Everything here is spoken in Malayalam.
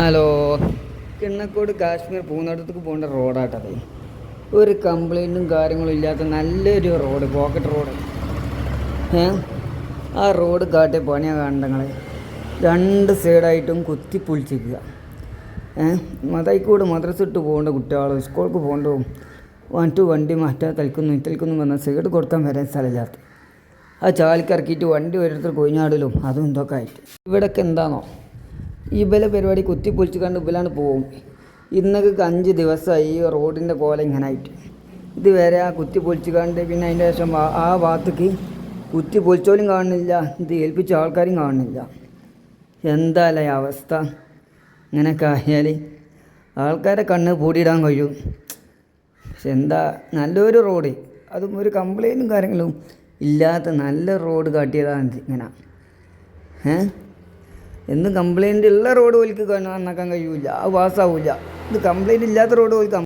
ഹലോ. കിണ്ണക്കോട് കാശ്മീർ പൂന്തോട്ടത്തേക്ക് പോകേണ്ട റോഡാട്ടത് ഒരു കംപ്ലൈന്റും കാര്യങ്ങളും ഇല്ലാത്ത നല്ലൊരു റോഡ് പോക്കറ്റ് റോഡ്. ഏ? ആ റോഡ് കാട്ടിയ പണിയാ കാണണ്ടങ്ങൾ രണ്ട് സൈഡായിട്ടും കുത്തി പൊളിച്ചിരിക്കുക. ഏ? മതൈക്കോട് മദ്രസ ഇട്ട് പോകേണ്ട കുട്ടികൾ സ്കൂൾക്ക് പോകേണ്ടതും മറ്റു വണ്ടി മാറ്റാ തൽക്കുന്നു ഇത്തൽക്കുന്നു വന്ന സൈഡ് കൊടുക്കാൻ വരാൻ സ്ഥലമില്ലാത്ത. ആ ചാലിക്കിറക്കിയിട്ട് വണ്ടി ഓരോരുത്തർ കൊയിഞ്ഞാടലും അതും ഇതൊക്കെ ആയിട്ട്. ഇവിടെയൊക്കെ എന്താണോ ഇവലെ പരിപാടി കുത്തി പൊളിച്ച് കണ്ട് ഇവലാണ് പോകും ഇന്നൊക്കെ അഞ്ച് ദിവസമായി ഈ റോഡിന്റെ കോല ഇങ്ങനെ ആയിട്ട് ഇതുവരെ ആ കുത്തി പൊളിച്ച് കണ്ട് പിന്നെ അതിന്റെ ശേഷം ആ- ഭാഗത്തേക്ക് കുത്തി പൊളിച്ചോലും കാണുന്നില്ല ഇത് ഏൽപ്പിച്ച ആൾക്കാരും കാണുന്നില്ല. എന്താ ഈ അവസ്ഥ? ഇങ്ങനെയൊക്കെ ആയാൽ ആൾക്കാരെ കണ്ണ് പൂടിയിടാൻ കഴിയും. പക്ഷെ എന്താ നല്ലൊരു റോഡ്. അതും ഒരു കംപ്ലൈന്റും കാര്യങ്ങളും ഇല്ലാത്ത നല്ല റോഡ് കാട്ടിയതാണ് ഇങ്ങനെ. ഏ? എന്നും കംപ്ലൈന്റ് ഉള്ള റോഡ് പോലിക്ക് നന്നാക്കാൻ കഴിയൂല. അത് പാസ്സാവില്ല ഇത് കംപ്ലൈന്റ് ഇല്ലാത്ത റോഡ് പോയി